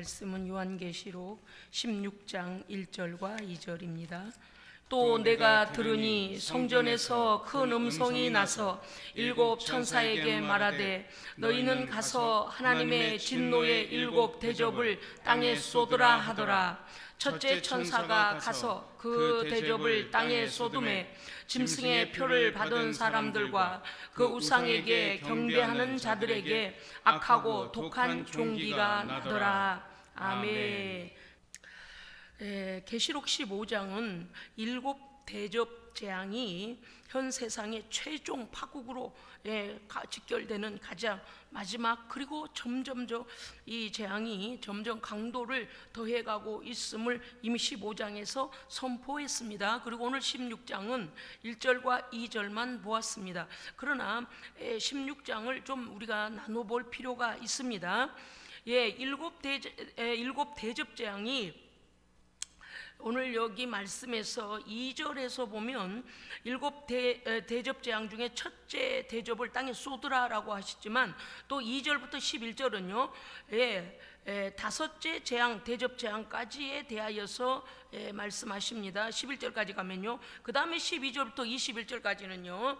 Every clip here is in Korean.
말씀은 요한계시록 16장 1절과 2절입니다. 또 내가 들으니 성전에서 큰 음성이 나서 일곱 천사에게 말하되 너희는 가서 하나님의 진노의 일곱 대접을 땅에 쏟으라 하더라. 첫째 천사가 가서 그 대접을 땅에 쏟음에 짐승의 표를 받은 사람들과 그 우상에게 경배하는 자들에게 악하고 독한 종기가 나더라. 아멘. 예, 계시록 15장은 일곱 대접 재앙이 현 세상의 최종 파국으로 예, 가- 직결되는 가장 마지막 그리고 점점 저이 재앙이 점점 강도를 더해가고 있음을 이미 15장에서 선포했습니다. 그리고 오늘 16장은 1절과 2절만 보았습니다. 그러나 예, 16장을 좀 우리가 나눠볼 필요가 있습니다. 예, 일곱 예, 일곱 대접 재앙이 오늘 여기 말씀에서 2절에서 보면 일곱 대, 에, 대접 재앙 중에 첫째 대접을 땅에 쏟으라라고 하시지만 또 2절부터 11절은요. 예, 에, 다섯째 재앙 대접 재앙까지에 대하여서 예, 말씀하십니다. 11절까지 가면요. 그다음에 12절부터 21절까지는요.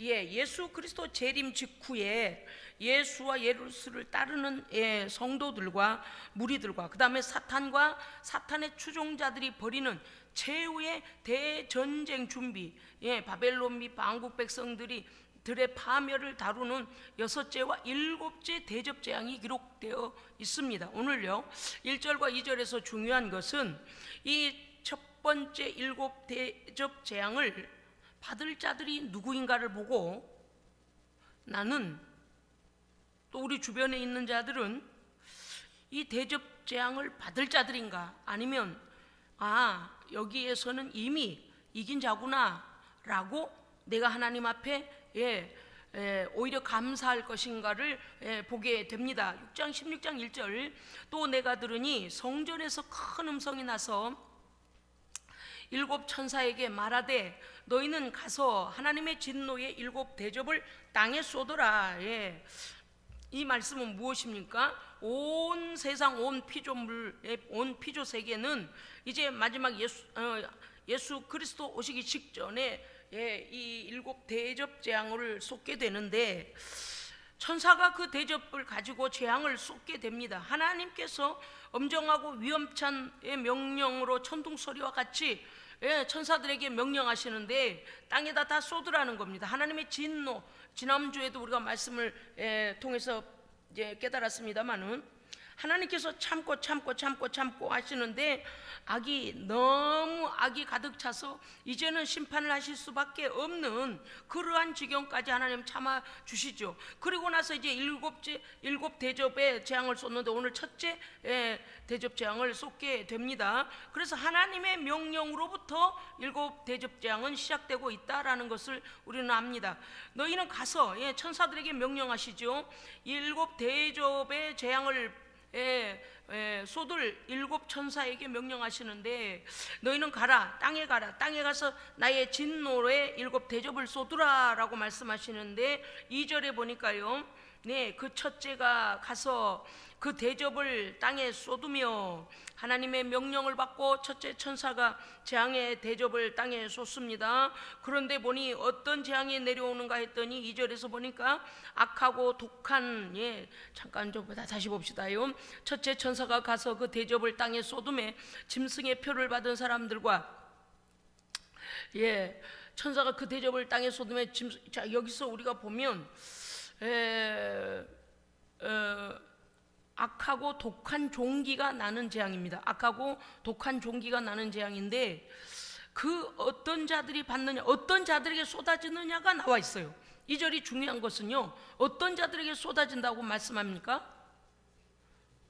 예, 예수 그리스도 재림 직후에 예수와 예수를 따르는 예, 성도들과 무리들과 그 다음에 사탄과 사탄의 추종자들이 벌이는 최후의 대전쟁 준비, 예, 바벨론 및 방국 백성들이 들의 파멸을 다루는 여섯째와 일곱째 대접 재앙이 기록되어 있습니다. 오늘요. 1절과 2절에서 중요한 것은 이 첫 번째 일곱 대접 재앙을 받을 자들이 누구인가를 보고 나는 또 우리 주변에 있는 자들은 이 대접 재앙을 받을 자들인가 아니면 아 여기에서는 이미 이긴 자구나라고 내가 하나님 앞에 예, 예, 오히려 감사할 것인가를 예, 보게 됩니다. 6장 16장 1절 또 내가 들으니 성전에서 큰 음성이 나서 일곱 천사에게 말하되 너희는 가서 하나님의 진노의 일곱 대접을 땅에 쏟으라. 예. 이 말씀은 무엇입니까? 온 세상 온 피조물 온 피조 세계는 이제 마지막 예수 어, 예수 그리스도 오시기 직전에 예, 이 일곱 대접 재앙을 쏟게 되는데 천사가 그 대접을 가지고 재앙을 쏟게 됩니다. 하나님께서 엄정하고 위험찬 의 명령으로 천둥 소리와 같이 예, 천사들에게 명령하시는데 땅에다 다 쏟으라는 겁니다. 하나님의 진노. 지난주에도 우리가 말씀을 예, 통해서 이제 깨달았습니다만은 하나님께서 참고 참고 참고 참고 하시는데 악이 너무 악이 가득 차서 이제는 심판을 하실 수밖에 없는 그러한 지경까지 하나님 참아 주시죠. 그리고 나서 이제 일곱째 일곱 대접의 재앙을 쏟는데 오늘 첫째 예, 대접 재앙을 쏟게 됩니다. 그래서 하나님의 명령으로부터 일곱 대접 재앙은 시작되고 있다라는 것을 우리는 압니다. 너희는 가서 예, 천사들에게 명령하시죠. 일곱 대접의 재앙을 예, 예, 쏟을 일곱 천사에게 명령하시는데 너희는 가라 땅에 가라. 땅에 가서 나의 진노의 일곱 대접을 쏟으라라고 말씀하시는데 2절에 보니까요 네, 그 첫째가 가서 그 대접을 땅에 쏟으며 하나님의 명령을 받고 첫째 천사가 재앙의 대접을 땅에 쏟습니다. 그런데 보니 어떤 재앙이 내려오는가 했더니 2절에서 보니까 악하고 독한 예 잠깐 좀 다시 봅시다요. 첫째 천사가 가서 그 대접을 땅에 쏟음에 짐승의 표를 받은 사람들과 예 천사가 그 대접을 땅에 쏟음에 짐승 자 여기서 우리가 보면 에, 어, 악하고 독한 종기가 나는 재앙입니다. 악하고 독한 종기가 나는 재앙인데 그 어떤 자들이 받느냐, 어떤 자들에게 쏟아지느냐가 나와 있어요. 이 절이 중요한 것은요, 어떤 자들에게 쏟아진다고 말씀합니까?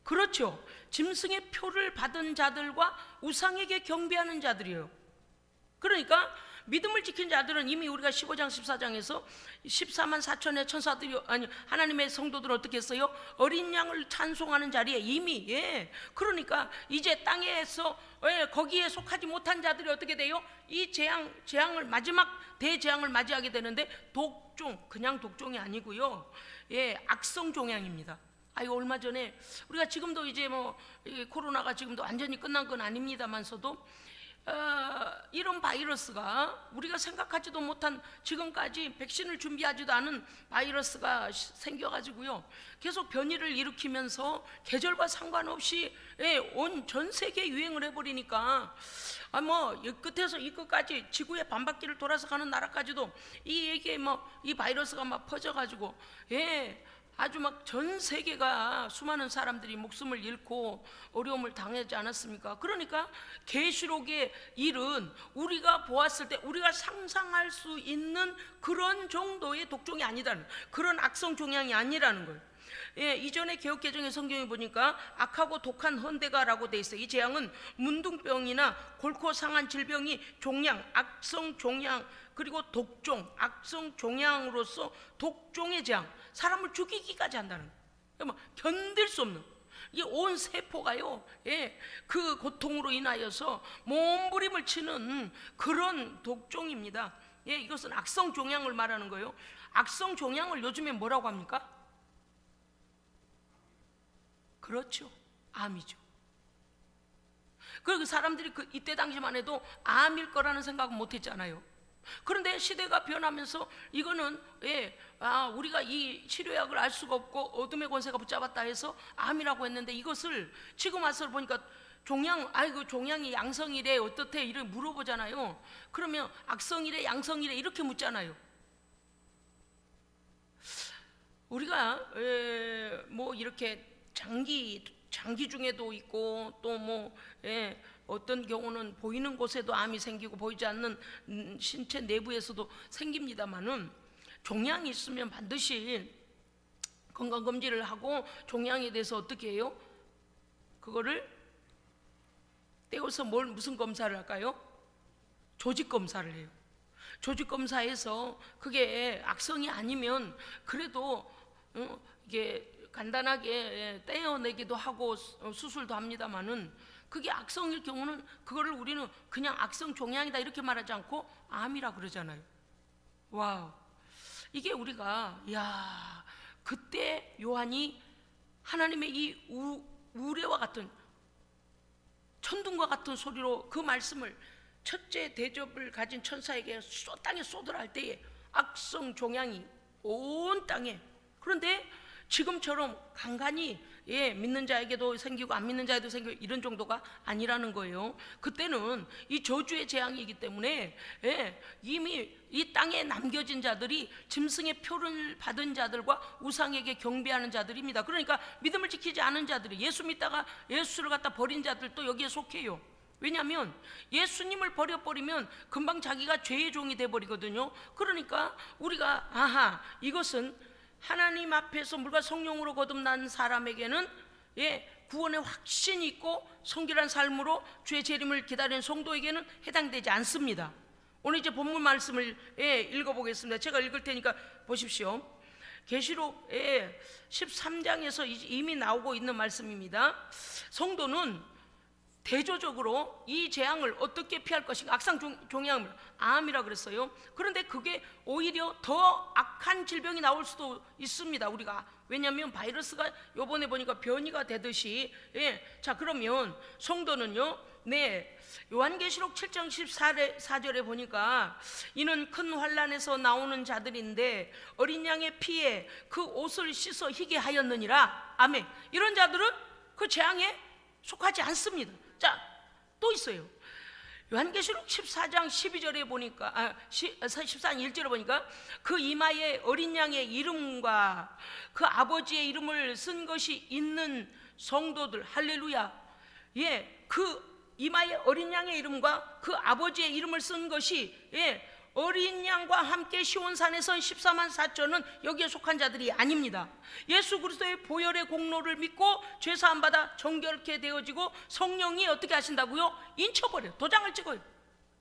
그렇죠. 짐승의 표를 받은 자들과 우상에게 경배하는 자들이에요. 그러니까 믿음을 지킨 자들은 이미 우리가 15장 14장에서 14만 4천의 천사들이 아니 하나님의 성도들은 어떻게 했어요? 어린 양을 찬송하는 자리에 이미 예 그러니까 이제 땅에서 예, 거기에 속하지 못한 자들이 어떻게 돼요? 이 재앙 재앙을 마지막 대재앙을 맞이하게 되는데 독종 그냥 독종이 아니고요 예 악성 종양입니다. 아유 얼마 전에 우리가 지금도 이제 뭐이 코로나가 지금도 완전히 끝난 건 아닙니다만서도 어, 이런 바이러스가 우리가 생각하지도 못한 지금까지 백신을 준비하지도 않은 바이러스가 시- 생겨가지고요. 계속 변이를 일으키면서 계절과 상관없이 예, 온전 세계 유행을 해버리니까 아뭐 끝에서 이 끝까지 지구의 반바퀴를 돌아서 가는 나라까지도 이 얘기에 뭐 이 바이러스가 막 퍼져가지고 예 아주 막 전 세계가 수많은 사람들이 목숨을 잃고 어려움을 당하지 않았습니까? 그러니까 계시록의 일은 우리가 보았을 때 우리가 상상할 수 있는 그런 정도의 독종이 아니다는 그런 악성 종양이 아니라는 거예요. 예, 이전에 개혁 개정의 성경에 보니까 악하고 독한 헌대가라고 돼 있어요. 이 재앙은 문둥병이나 골코 상한 질병이 종양, 악성 종양 그리고 독종, 악성 종양으로서 독종의 재앙, 사람을 죽이기까지 한다는 거예요. 뭐 견딜 수 없는 이온 세포가요, 예, 그 고통으로 인하여서 몸부림을 치는 그런 독종입니다. 예, 이것은 악성 종양을 말하는 거예요. 악성 종양을 요즘에 뭐라고 합니까? 그렇죠. 암이죠. 그리고 사람들이 그 이때 당시만 해도 암일 거라는 생각은 못 했잖아요. 그런데 시대가 변하면서 이거는 예, 아, 우리가 이 치료약을 알 수가 없고 어둠의 권세가 붙잡았다 해서 암이라고 했는데 이것을 지금 와서 보니까 종양, 아이고 종양이 양성이래 어떻대 이렇게 물어보잖아요. 그러면 악성이래 양성이래 이렇게 묻잖아요. 우리가 에, 뭐 이렇게 장기 장기 중에도 있고 또뭐 어떤 경우는 보이는 곳에도 암이 생기고 보이지 않는 음, 신체 내부에서도 생깁니다만은 종양이 있으면 반드시 건강 검진을 하고 종양에 대해서 어떻게 해요? 그거를 떼어서 뭘 무슨 검사를 할까요? 조직 검사를 해요. 조직 검사에서 그게 악성이 아니면 그래도 어, 이게 간단하게 예, 떼어내기도 하고 수- 어, 수술도 합니다만은 그게 악성일 경우는 그거를 우리는 그냥 악성 종양이다 이렇게 말하지 않고 암이라 그러잖아요. 와우. 이게 우리가 야 그때 요한이 하나님의 이 우, 우레와 같은 천둥과 같은 소리로 그 말씀을 첫째 대접을 가진 천사에게 쏟, 땅에 쏟으라 할 때에 악성 종양이 온 땅에 그런데 지금처럼 간간히 예, 믿는 자에게도 생기고 안 믿는 자에도 생기고 이런 정도가 아니라는 거예요. 그때는 이 저주의 재앙이기 때문에 예, 이미 이 땅에 남겨진 자들이 짐승의 표를 받은 자들과 우상에게 경배하는 자들입니다. 그러니까 믿음을 지키지 않은 자들이 예수 믿다가 예수를 갖다 버린 자들도 여기에 속해요. 왜냐하면 예수님을 버려버리면 금방 자기가 죄의 종이 돼버리거든요. 그러니까 우리가 아하 이것은 하나님 앞에서 물과 성령으로 거듭난 사람에게는 예 구원의 확신이 있고 성결한 삶으로 주의 재림을 기다리는 성도에게는 해당되지 않습니다. 오늘 이제 본문 말씀을 예, 읽어보겠습니다. 제가 읽을 테니까 보십시오. 계시록의 13장에서 이미 나오고 있는 말씀입니다. 성도는 대조적으로 이 재앙을 어떻게 피할 것인가 악상 종- 종양을 암이라 그랬어요. 그런데 그게 오히려 더 악한 질병이 나올 수도 있습니다. 우리가 왜냐하면 바이러스가 요번에 보니까 변이가 되듯이 예. 자 그러면 성도는요. 네. 요한계시록 7장 14절에 보니까 이는 큰 환란에서 나오는 자들인데 어린 양의 피에 그 옷을 씻어 희게 하였느니라. 아멘. 이런 자들은 그 재앙에 속하지 않습니다. 자, 또 있어요. 요한계시록 14장 12절에 보니까 아, 14장 1절에 보니까 그 이마에 어린 양의 이름과 그 아버지의 이름을 쓴 것이 있는 성도들 할렐루야. 예, 그 이마에 어린 양의 이름과 그 아버지의 이름을 쓴 것이 예, 어린 양과 함께 시온산에서 14만 4천은 여기에 속한 자들이 아닙니다. 예수 그리스도의 보혈의 공로를 믿고 죄 사함 받아 정결케 되어지고 성령이 어떻게 하신다고요? 인쳐버려. 도장을 찍어요.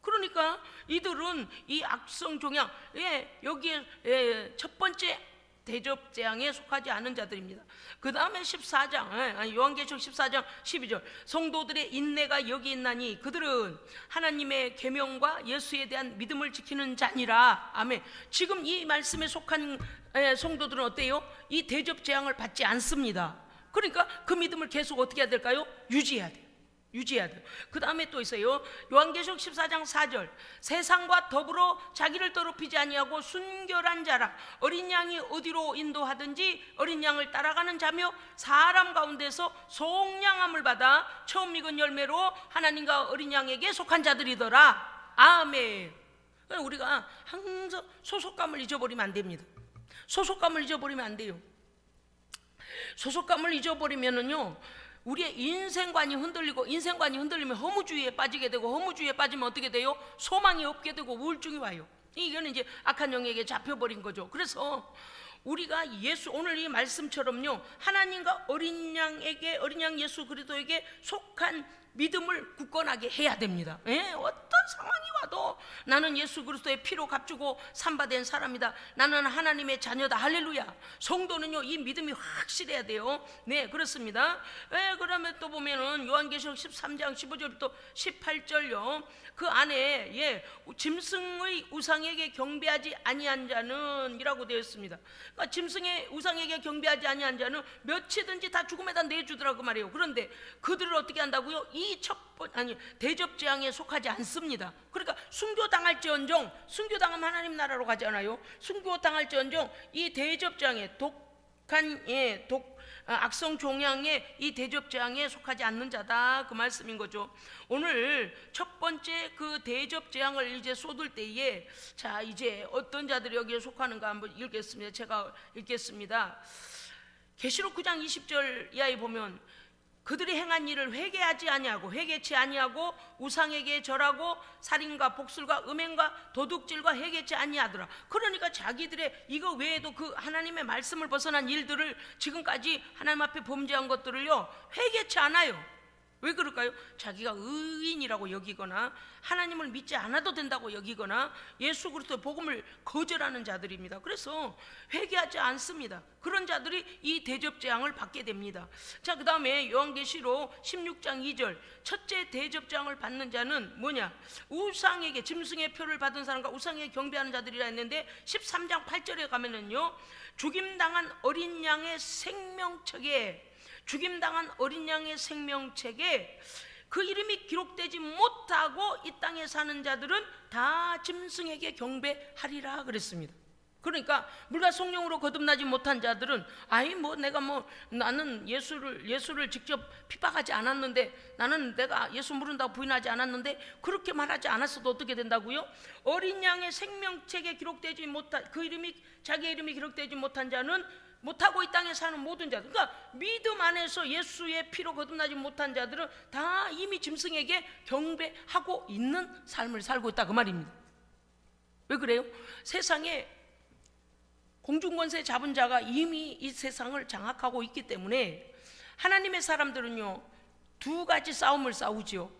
그러니까 이들은 이 악성 종양 예, 여기에 예, 첫 번째 대접 재앙에 속하지 않은 자들입니다. 그 다음에 14장, 예, 요한계시록 14장 12절. 성도들의 인내가 여기 있나니 그들은 하나님의 계명과 예수에 대한 믿음을 지키는 자니라. 아멘. 지금 이 말씀에 속한 예, 성도들은 어때요? 이 대접 재앙을 받지 않습니다. 그러니까 그 믿음을 계속 어떻게 해야 될까요? 유지해야 돼요. 유지해야 돼요. 그 다음에 또 있어요. 요한계시록 14장 4절. 세상과 더불어 자기를 더럽히지 아니하고 순결한 자라 어린 양이 어디로 인도하든지 어린 양을 따라가는 자며 사람 가운데서 속량함을 받아 처음 익은 열매로 하나님과 어린 양에게 속한 자들이더라. 아멘. 그러니까 우리가 항상 소속감을 잊어버리면 안 됩니다. 소속감을 잊어버리면 안 돼요. 소속감을 잊어버리면은요 우리의 인생관이 흔들리고 인생관이 흔들리면 허무주의에 빠지게 되고 허무주의에 빠지면 어떻게 돼요? 소망이 없게 되고 우울증이 와요. 이거는 이제 악한 영에게 잡혀버린 거죠. 그래서 우리가 예수 오늘 이 말씀처럼요 하나님과 어린 양에게 어린 양 예수 그리스도에게 속한 믿음을 굳건하게 해야 됩니다. 예? 어떤 상황이 와도 나는 예수 그리스도의 피로 값주고 삼바된 사람이다. 나는 하나님의 자녀다. 할렐루야. 성도는요 이 믿음이 확실해야 돼요. 네 그렇습니다. 예, 그러면 또 보면은 요한계시록 13장 15절부터 18절요. 그 안에 예 짐승의 우상에게 경배하지 아니한 자는이라고 되어 있습니다. 그러니까 짐승의 우상에게 경배하지 아니한 자는 몇이든지 다 죽음에다 내주더라고 말이에요. 그런데 그들을 어떻게 한다고요? 이 첫번 아니 대접 재앙에 속하지 않습니다. 그러니까 순교 당할지언정 순교 당하면 하나님 나라로 가잖아요. 순교 당할지언정 이 대접 재앙에 독한 예독 아, 악성 종양의 이 대접 재앙에 속하지 않는 자다 그 말씀인 거죠. 오늘 첫 번째 그 대접 재앙을 이제 쏟을 때에 자 이제 어떤 자들이 여기에 속하는가 한번 읽겠습니다. 제가 읽겠습니다. 계시록 9장 20절 이하에 보면 그들이 행한 일을 회개하지 아니하고 회개치 아니하고 우상에게 절하고 살인과 복술과 음행과 도둑질과 회개치 아니하더라. 그러니까 자기들의 이거 외에도 그 하나님의 말씀을 벗어난 일들을 지금까지 하나님 앞에 범죄한 것들을요 회개치 않아요. 왜 그럴까요? 자기가 의인이라고 여기거나 하나님을 믿지 않아도 된다고 여기거나 예수 그리스도의 복음을 거절하는 자들입니다. 그래서 회개하지 않습니다. 그런 자들이 이 대접 재앙을 받게 됩니다. 자, 그다음에 요한계시록 16장 2절 첫째 대접 재앙을 받는 자는 뭐냐? 우상에게 짐승의 표를 받은 사람과 우상에게 경배하는 자들이라 했는데 13장 8절에 가면은요. 죽임 당한 어린 양의 생명책에 죽임당한 어린 양의 생명책에 그 이름이 기록되지 못하고 이 땅에 사는 자들은 다 짐승에게 경배하리라 그랬습니다. 그러니까 물과 성령으로 거듭나지 못한 자들은 아이 뭐 내가 뭐 나는 예수를 예수를 직접 핍박하지 않았는데 나는 내가 예수 모른다고 부인하지 않았는데 그렇게 말하지 않았어도 어떻게 된다고요? 어린 양의 생명책에 기록되지 못한 그 이름이 자기 이름이 기록되지 못한 자는 못하고 이 땅에 사는 모든 자들 그러니까 믿음 안에서 예수의 피로 거듭나지 못한 자들은 다 이미 짐승에게 경배하고 있는 삶을 살고 있다. 그 말입니다. 왜 그래요? 세상에 공중권세 잡은 자가 이미 이 세상을 장악하고 있기 때문에 하나님의 사람들은요 두 가지 싸움을 싸우지요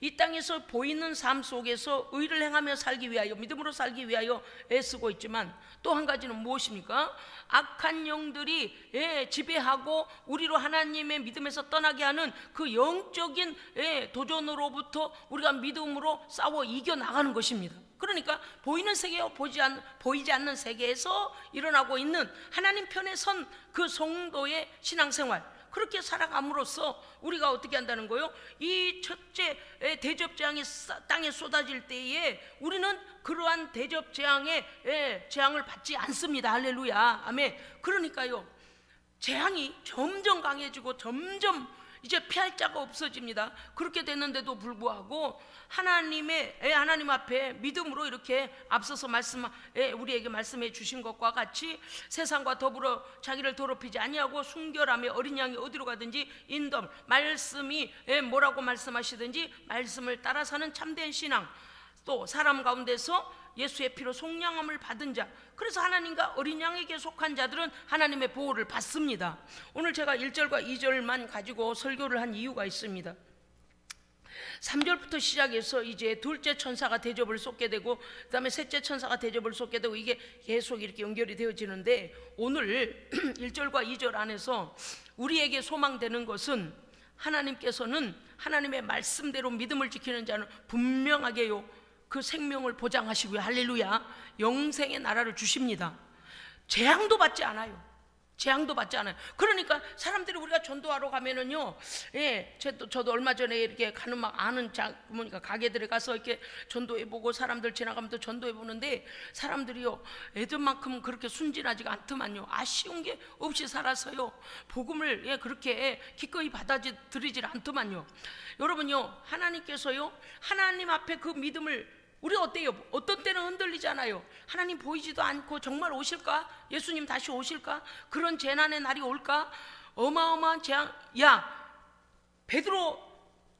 이 땅에서 보이는 삶 속에서 의를 행하며 살기 위하여 믿음으로 살기 위하여 애쓰고 있지만 또 한 가지는 무엇입니까? 악한 영들이 예, 지배하고 우리로 하나님의 믿음에서 떠나게 하는 그 영적인 예, 도전으로부터 우리가 믿음으로 싸워 이겨 나가는 것입니다. 그러니까 보이는 세계와 보지, 않, 보이지 않는 세계에서 일어나고 있는 하나님 편에 선 그 성도의 신앙생활 그렇게 살아감으로써 우리가 어떻게 한다는 거요? 이 첫째 대접 재앙이 땅에 쏟아질 때에 우리는 그러한 대접 재앙의 예, 재앙을 받지 않습니다. 할렐루야. 아멘. 그러니까요. 재앙이 점점 강해지고 점점 이제 피할 자가 없어집니다. 그렇게 됐는데도 불구하고 하나님의 예, 하나님 앞에 믿음으로 이렇게 앞서서 말씀 예, 우리에게 말씀해 주신 것과 같이 세상과 더불어 자기를 더럽히지 아니하고 순결하며 어린 양이 어디로 가든지 인덤 말씀이 예, 뭐라고 말씀하시든지 말씀을 따라 사는 참된 신앙 또 사람 가운데서 예수의 피로 속량함을 받은 자. 그래서 하나님과 어린 양에게 속한 자들은 하나님의 보호를 받습니다. 오늘 제가 1절과 2절만 가지고 설교를 한 이유가 있습니다. 3절부터 시작해서 이제 둘째 천사가 대접을 쏟게 되고 그다음에 셋째 천사가 대접을 쏟게 되고 이게 계속 이렇게 연결이 되어지는데 오늘 1절과 2절 안에서 우리에게 소망되는 것은 하나님께서는 하나님의 말씀대로 믿음을 지키는 자는 분명하게요 그 생명을 보장하시고요 할렐루야 영생의 나라를 주십니다 재앙도 받지 않아요 재앙도 받지 않아요. 그러니까 사람들이 우리가 전도하러 가면은요, 예, 저도, 저도 얼마 전에 이렇게 가는 막 아는 자, 뭐니까 가게들에 가서 이렇게 전도해보고 사람들 지나가면 또 전도해보는데 사람들이요, 애들만큼 그렇게 순진하지가 않더만요. 아쉬운 게 없이 살아서요, 복음을 예, 그렇게 기꺼이 받아들이질 않더만요. 여러분요, 하나님께서요, 하나님 앞에 그 믿음을 우리 어때요? 어떤 때는 흔들리잖아요. 하나님 보이지도 않고 정말 오실까? 예수님 다시 오실까? 그런 재난의 날이 올까? 어마어마한 재앙. 야, 베드로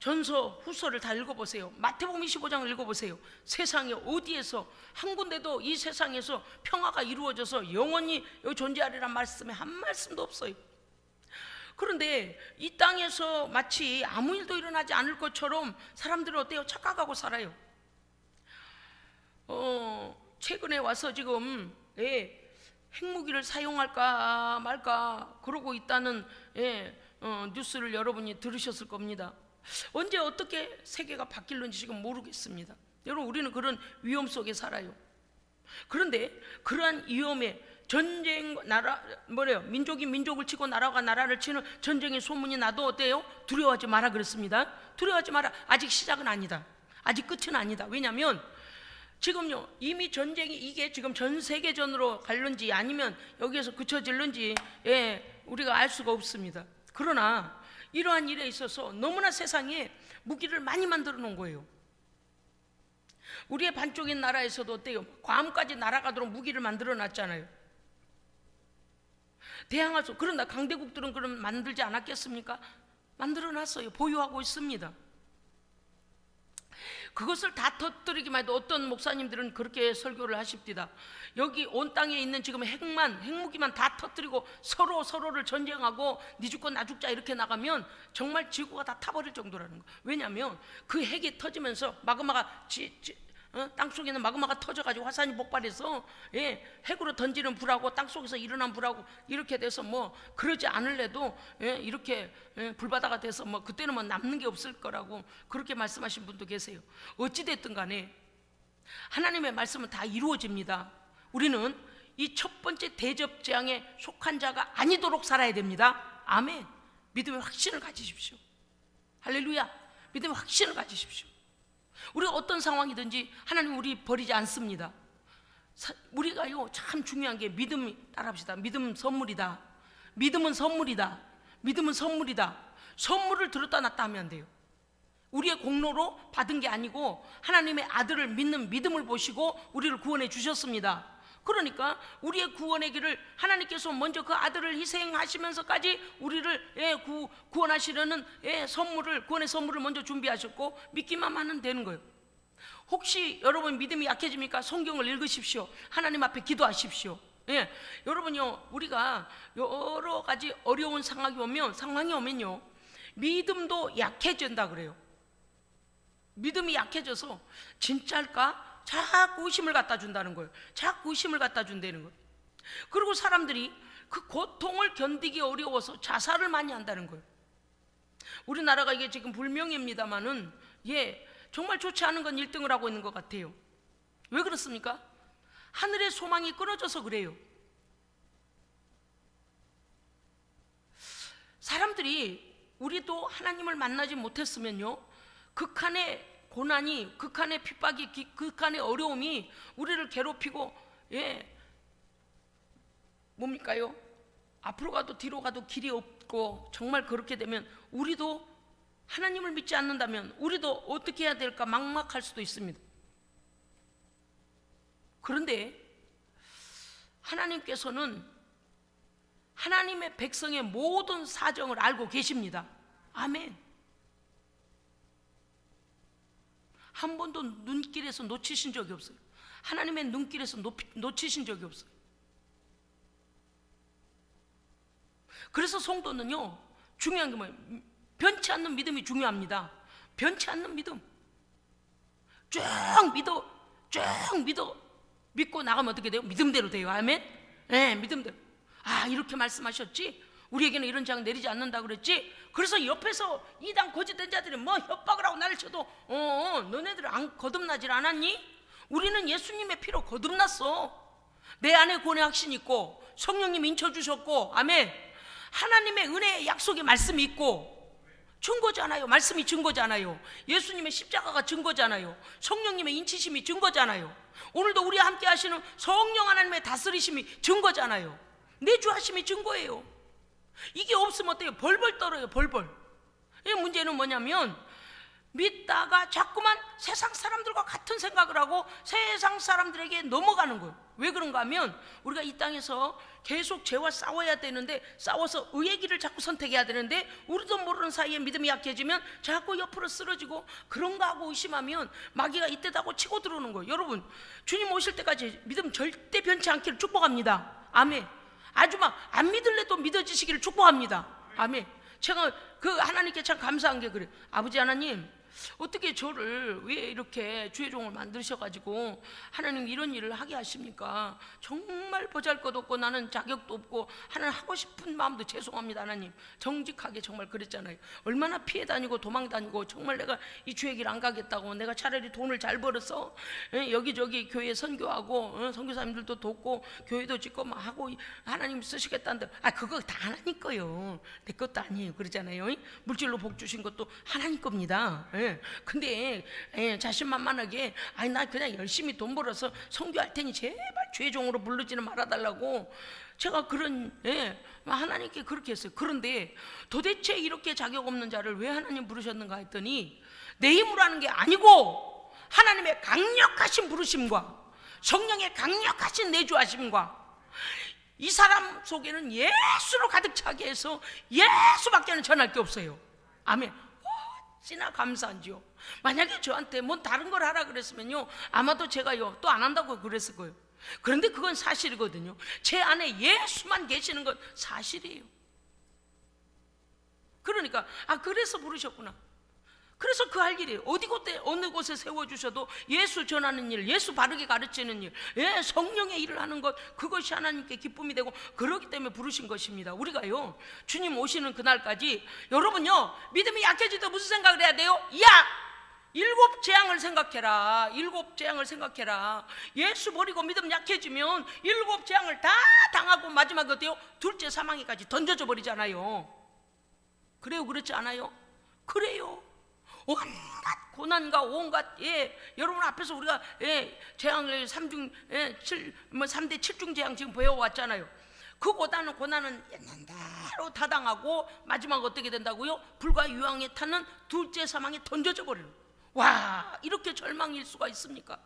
전서 후서를 다 읽어보세요. 마태복음 25장을 읽어보세요. 세상에 어디에서 한 군데도 이 세상에서 평화가 이루어져서 영원히 존재하리란 말씀에 한 말씀도 없어요. 그런데 이 땅에서 마치 아무 일도 일어나지 않을 것처럼 사람들은 어때요? 착각하고 살아요. 어, 최근에 와서 지금 예, 핵무기를 사용할까 말까 그러고 있다는 예, 어, 뉴스를 여러분이 들으셨을 겁니다. 언제 어떻게 세계가 바뀔는지 지금 모르겠습니다. 여러분 우리는 그런 위험 속에 살아요. 그런데 그러한 위험에 전쟁 나라 뭐래요 민족이 민족을 치고 나라가 나라를 치는 전쟁의 소문이 나도 어때요 두려워하지 마라 그랬습니다 두려워하지 마라 아직 시작은 아니다 아직 끝은 아니다 왜냐하면 지금요 이미 전쟁이 이게 지금 전 세계전으로 갈는지 아니면 여기에서 그쳐질는지 예 우리가 알 수가 없습니다. 그러나 이러한 일에 있어서 너무나 세상에 무기를 많이 만들어 놓은 거예요. 우리의 반쪽인 나라에서도 어때요? 괌까지 날아가도록 무기를 만들어 놨잖아요. 대항할 수 그런다 강대국들은 그럼 만들지 않았겠습니까? 만들어 놨어요. 보유하고 있습니다. 그것을 다 터뜨리기만 해도 어떤 목사님들은 그렇게 설교를 하십니다. 여기 온 땅에 있는 지금 핵만 핵무기만 다 터뜨리고 서로 서로를 전쟁하고 니 죽고 나 죽자 이렇게 나가면 정말 지구가 다 타버릴 정도라는 거. 왜냐하면 그 핵이 터지면서 마그마가 지, 지, 어? 땅 속에 있는 마그마가 터져가지고 화산이 폭발해서 예, 핵으로 던지는 불하고 땅 속에서 일어난 불하고 이렇게 돼서 뭐 그러지 않을래도 예, 이렇게 예, 불바다가 돼서 뭐 그때는 뭐 남는 게 없을 거라고 그렇게 말씀하신 분도 계세요. 어찌 됐든 간에 하나님의 말씀은 다 이루어집니다. 우리는 이 첫 번째 대접 재앙에 속한 자가 아니도록 살아야 됩니다. 아멘. 믿음의 확신을 가지십시오. 할렐루야. 믿음의 확신을 가지십시오. 우리가 어떤 상황이든지 하나님 우리 버리지 않습니다. 사- 우리가요 참 중요한 게 믿음이 따라합시다. 믿음 선물이다. 믿음은 선물이다. 믿음은 선물이다. 선물을 들었다 놨다 하면 안 돼요. 우리의 공로로 받은 게 아니고 하나님의 아들을 믿는 믿음을 보시고 우리를 구원해 주셨습니다. 그러니까 우리의 구원의 길을 하나님께서 먼저 그 아들을 희생하시면서까지 우리를 예, 구, 구원하시려는 예, 선물을 구원의 선물을 먼저 준비하셨고 믿기만 하면 되는 거예요. 혹시 여러분 믿음이 약해집니까? 성경을 읽으십시오. 하나님 앞에 기도하십시오. 예, 여러분요, 우리가 여러 가지 어려운 상황이 오면 상황이 오면요, 믿음도 약해진다 그래요. 믿음이 약해져서 진짜일까? 자꾸 의심을 갖다 준다는 거예요. 자꾸 의심을 갖다 준다는 거예요. 그리고 사람들이 그 고통을 견디기 어려워서 자살을 많이 한다는 거예요. 우리나라가 이게 지금 불명예입니다만은 예 정말 좋지 않은 건 1등을 하고 있는 것 같아요. 왜 그렇습니까? 하늘의 소망이 끊어져서 그래요. 사람들이 우리도 하나님을 만나지 못했으면요 극한의 고난이 극한의 핍박이 기- 극한의 어려움이 우리를 괴롭히고 예 뭡니까요? 앞으로 가도 뒤로 가도 길이 없고 정말 그렇게 되면 우리도 하나님을 믿지 않는다면 우리도 어떻게 해야 될까 막막할 수도 있습니다. 그런데 하나님께서는 하나님의 백성의 모든 사정을 알고 계십니다. 아멘. 한 번도 눈길에서 놓치신 적이 없어요. 하나님의 눈길에서 놓, 놓치신 적이 없어요. 그래서 성도는요, 중요한 게 뭐예요? 변치 않는 믿음이 중요합니다. 변치 않는 믿음. 쭉 믿어, 쭉 믿어. 믿고 나가면 어떻게 돼요? 믿음대로 돼요. 아멘? 네, 믿음대로. 아, 이렇게 말씀하셨지? 우리에게는 이런 장 내리지 않는다 그랬지? 그래서 옆에서 이당 거짓된 자들이 뭐 협박을 하고 나를 쳐도, 어, 어 너네들 안 거듭나질 않았니? 우리는 예수님의 피로 거듭났어. 내 안에 구원의 확신이 있고, 성령님 인쳐 주셨고, 아멘. 하나님의 은혜의 약속의 말씀이 있고, 증거잖아요. 말씀이 증거잖아요. 예수님의 십자가가 증거잖아요. 성령님의 인치심이 증거잖아요. 오늘도 우리와 함께 하시는 성령 하나님의 다스리심이 증거잖아요. 내주하심이 증거예요. 이게 없으면 어때요? 벌벌 떨어요. 벌벌. 이 문제는 뭐냐면 믿다가 자꾸만 세상 사람들과 같은 생각을 하고 세상 사람들에게 넘어가는 거예요. 왜 그런가 하면 우리가 이 땅에서 계속 죄와 싸워야 되는데 싸워서 의의 길을 자꾸 선택해야 되는데 우리도 모르는 사이에 믿음이 약해지면 자꾸 옆으로 쓰러지고 그런가 하고 의심하면 마귀가 이때다고 치고 들어오는 거예요. 여러분 주님 오실 때까지 믿음 절대 변치 않기를 축복합니다. 아멘. 아주 막 안 믿을래도 믿어지시기를 축복합니다. 아멘. 제가 그 하나님께 참 감사한 게 그래. 아버지 하나님 어떻게 저를 왜 이렇게 주의 종을 만드셔가지고 하나님 이런 일을 하게 하십니까? 정말 보잘 것 없고 나는 자격도 없고 하나님 하고 싶은 마음도 죄송합니다 하나님. 정직하게 정말 그랬잖아요. 얼마나 피해 다니고 도망 다니고 정말 내가 이 주의 길안 가겠다고 내가 차라리 돈을 잘 벌어서 예, 여기저기 교회 선교하고 어, 선교사님들도 돕고 교회도 짓고 막 하고 하나님 쓰시겠다는데 아 그거 다 하나님 거요. 내 것도 아니에요. 그러잖아요. 물질로 복 주신 것도 하나님 겁니다. 예. 근데 예, 자신만만하게 아니 나 그냥 열심히 돈 벌어서 선교할 테니 제발 주의 종으로 부르지는 말아달라고 제가 그런 예, 하나님께 그렇게 했어요. 그런데 도대체 이렇게 자격 없는 자를 왜 하나님 부르셨는가 했더니 내 힘으로 하는 게 아니고 하나님의 강력하신 부르심과 성령의 강력하신 내주하심과 이 사람 속에는 예수로 가득 차게 해서 예수밖에는 전할 게 없어요. 아멘. 어찌나 감사한지요. 만약에 저한테 뭔 다른 걸 하라 그랬으면요. 아마도 제가요. 또 안 한다고 그랬을 거예요. 그런데 그건 사실이거든요. 제 안에 예수만 계시는 건 사실이에요. 그러니까 아 그래서 부르셨구나. 그래서 그할 일이 어디 곳에 어느 곳에 세워 주셔도 예수 전하는 일, 예수 바르게 가르치는 일, 예, 성령의 일을 하는 것 그것이 하나님께 기쁨이 되고 그렇기 때문에 부르신 것입니다. 우리가요 주님 오시는 그날까지 여러분요 믿음이 약해질 때 무슨 생각을 해야 돼요? 야 일곱 재앙을 생각해라. 일곱 재앙을 생각해라. 예수 버리고 믿음 약해지면 일곱 재앙을 다 당하고 마지막에 어때요? 둘째 사망에까지 던져져 버리잖아요. 그래요, 그렇지 않아요? 그래요. 온갖 고난과 온갖 예 여러분 앞에서 우리가 예 재앙을 삼중 예칠뭐 삼대 칠중 재앙 지금 배워왔잖아요. 그 고난은 고난은 옛날대로 다 당하고 마지막 어떻게 된다고요? 불과 유황에 타는 둘째 사망에 던져져 버리는. 와 이렇게 절망일 수가 있습니까?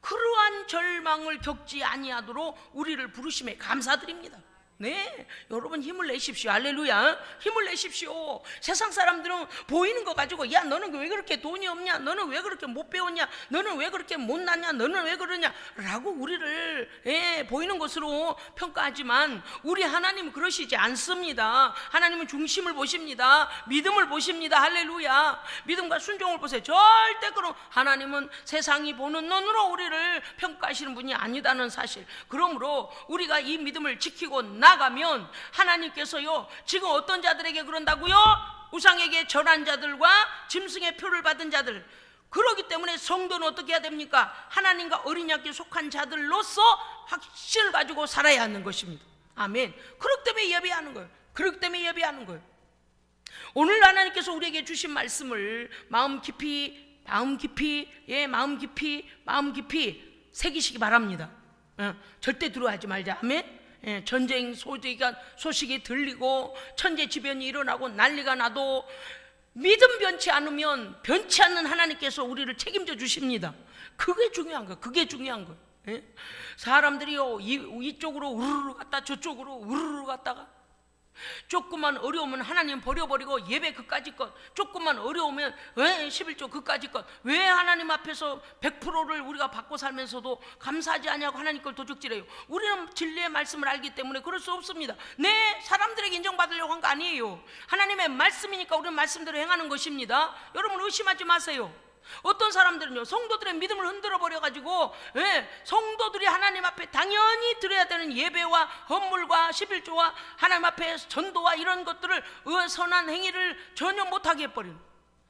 그러한 절망을 겪지 아니하도록 우리를 부르심에 감사드립니다. 네, 여러분 힘을 내십시오. 할렐루야. 힘을 내십시오. 세상 사람들은 보이는 거 가지고 야 너는 왜 그렇게 돈이 없냐? 너는 왜 그렇게 못 배웠냐? 너는 왜 그렇게 못났냐? 너는 왜 그러냐? 라고 우리를 예, 보이는 것으로 평가하지만 우리 하나님은 그러시지 않습니다. 하나님은 중심을 보십니다. 믿음을 보십니다. 할렐루야. 믿음과 순종을 보세요. 절대 그럼 하나님은 세상이 보는 눈으로 우리를 평가하시는 분이 아니다는 사실. 그러므로 우리가 이 믿음을 지키고 나 가면 하나님께서요 지금 어떤 자들에게 그런다고요? 우상에게 절한 자들과 짐승의 표를 받은 자들 그러기 때문에 성도는 어떻게 해야 됩니까? 하나님과 어린 양께 속한 자들로서 확신을 가지고 살아야 하는 것입니다. 아멘. 그렇기 때문에 예배하는 거예요. 그렇기 때문에 예배하는 거예요. 오늘 하나님께서 우리에게 주신 말씀을 마음 깊이, 마음 깊이, 예, 마음 깊이, 마음 깊이 새기시기 바랍니다. 어, 절대 들어하지 말자. 아멘. 예, 전쟁 소식이, 소식이 들리고 천재지변이 일어나고 난리가 나도 믿음 변치 않으면 변치 않는 하나님께서 우리를 책임져 주십니다. 그게 중요한 거예요. 그게 중요한 거예요. 예? 사람들이요 이, 이쪽으로 우르르 갔다 저쪽으로 우르르 갔다가 조금만 어려우면 하나님 버려버리고 예배 그까지 것 조금만 어려우면 왜 11조 그까지 것왜 하나님 앞에서 100%를 우리가 받고 살면서도 감사하지 아니하고 하나님 걸 도둑질해요? 우리는 진리의 말씀을 알기 때문에 그럴 수 없습니다. 네 사람들에게 인정받으려고 한 거 아니에요. 하나님의 말씀이니까 우리는 말씀대로 행하는 것입니다. 여러분 의심하지 마세요 어떤 사람들은요 성도들의 믿음을 흔들어 버려 가지고 예, 성도들이 하나님 앞에 당연히 드려야 되는 예배와 헌물과 11조와 하나님 앞에 전도와 이런 것들을 의 선한 행위를 전혀 못하게 해버리는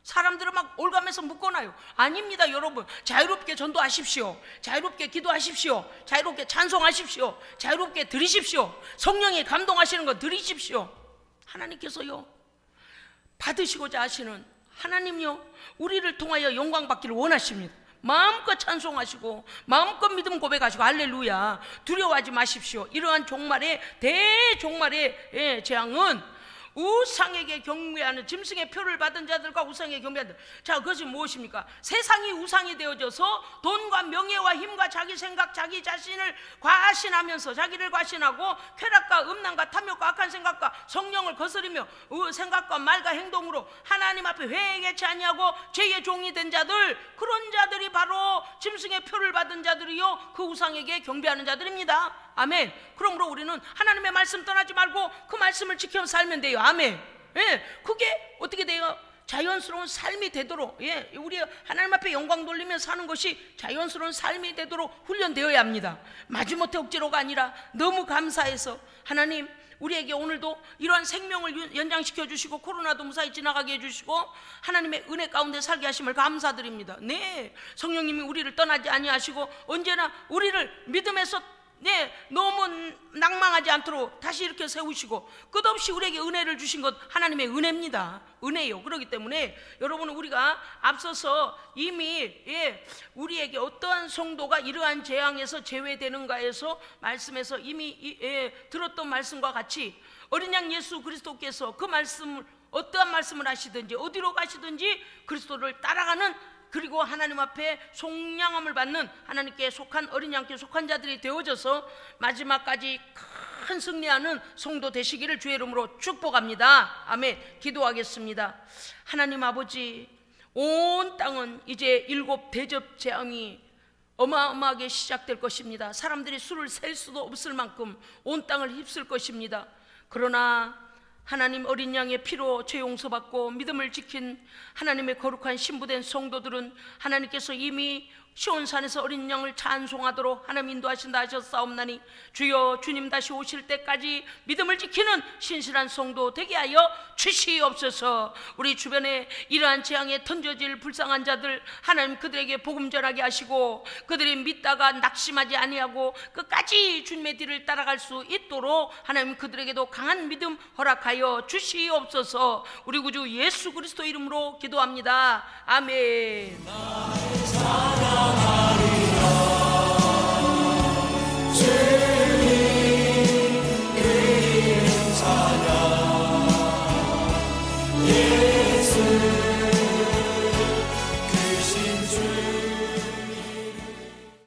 사람들은 막 올가면서 묶어놔요. 아닙니다 여러분. 자유롭게 전도하십시오. 자유롭게 기도하십시오. 자유롭게 찬송하십시오. 자유롭게 드리십시오. 성령이 감동하시는 거 드리십시오. 하나님께서요 받으시고자 하시는 하나님요 우리를 통하여 영광 받기를 원하십니다. 마음껏 찬송하시고 마음껏 믿음 고백하시고 할렐루야 두려워하지 마십시오. 이러한 종말의 대종말의 예, 재앙은 우상에게 경배하는 짐승의 표를 받은 자들과 우상에 경배하는 자 그것이 무엇입니까? 세상이 우상이 되어져서 돈과 명예와 힘과 자기 생각 자기 자신을 과신하면서 자기를 과신하고 쾌락과 음란과 탐욕과 악한 생각과 성령을 거스리며 우- 생각과 말과 행동으로 하나님 앞에 회개치 아니하고 죄의 종이 된 자들 그런 자들이 바로 짐승의 표를 받은 자들이요 그 우상에게 경배하는 자들입니다. 아멘. 그러므로 우리는 하나님의 말씀 떠나지 말고 그 말씀을 지켜 살면 돼요. 아멘. 예, 그게 어떻게 돼요? 자연스러운 삶이 되도록 예, 우리 하나님 앞에 영광 돌리며 사는 것이 자연스러운 삶이 되도록 훈련되어야 합니다. 마지못해 억지로가 아니라 너무 감사해서 하나님 우리에게 오늘도 이러한 생명을 유- 연장시켜 주시고 코로나도 무사히 지나가게 해 주시고 하나님의 은혜 가운데 살게 하심을 감사드립니다. 네. 성령님이 우리를 떠나지 아니하시고 언제나 우리를 믿음에서 네, 너무 낭망하지 않도록 다시 이렇게 세우시고 끝없이 우리에게 은혜를 주신 것 하나님의 은혜입니다. 은혜요. 그렇기 때문에 여러분 우리가 앞서서 이미 예, 우리에게 어떠한 성도가 이러한 재앙에서 제외되는가에서 말씀에서 이미 이- 예, 들었던 말씀과 같이 어린 양 예수 그리스도께서 그 말씀을 어떠한 말씀을 하시든지 어디로 가시든지 그리스도를 따라가는 그리고 하나님 앞에 속량함을 받는 하나님께 속한 어린 양께 속한 자들이 되어져서 마지막까지 큰 승리하는 성도 되시기를 주의 이름으로 축복합니다. 아멘. 기도하겠습니다. 하나님 아버지, 온 땅은 이제 일곱 대접 재앙이 어마어마하게 시작될 것입니다. 사람들이 술을 셀 수도 없을 만큼 온 땅을 휩쓸 것입니다. 그러나 하나님 어린 양의 피로 죄 용서받고 믿음을 지킨 하나님의 거룩한 신부된 성도들은 하나님께서 이미 시온산에서 어린 양을 찬송하도록 하나님 인도하신다 하셨사옵나니 주여 주님 다시 오실 때까지 믿음을 지키는 신실한 성도 되게 하여 주시옵소서. 우리 주변에 이러한 재앙에 던져질 불쌍한 자들 하나님 그들에게 복음 전하게 하시고 그들이 믿다가 낙심하지 아니하고 끝까지 주님의 뒤를 따라갈 수 있도록 하나님 그들에게도 강한 믿음 허락하여 주시옵소서. 우리 구주 예수 그리스도 이름으로 기도합니다. 아멘 주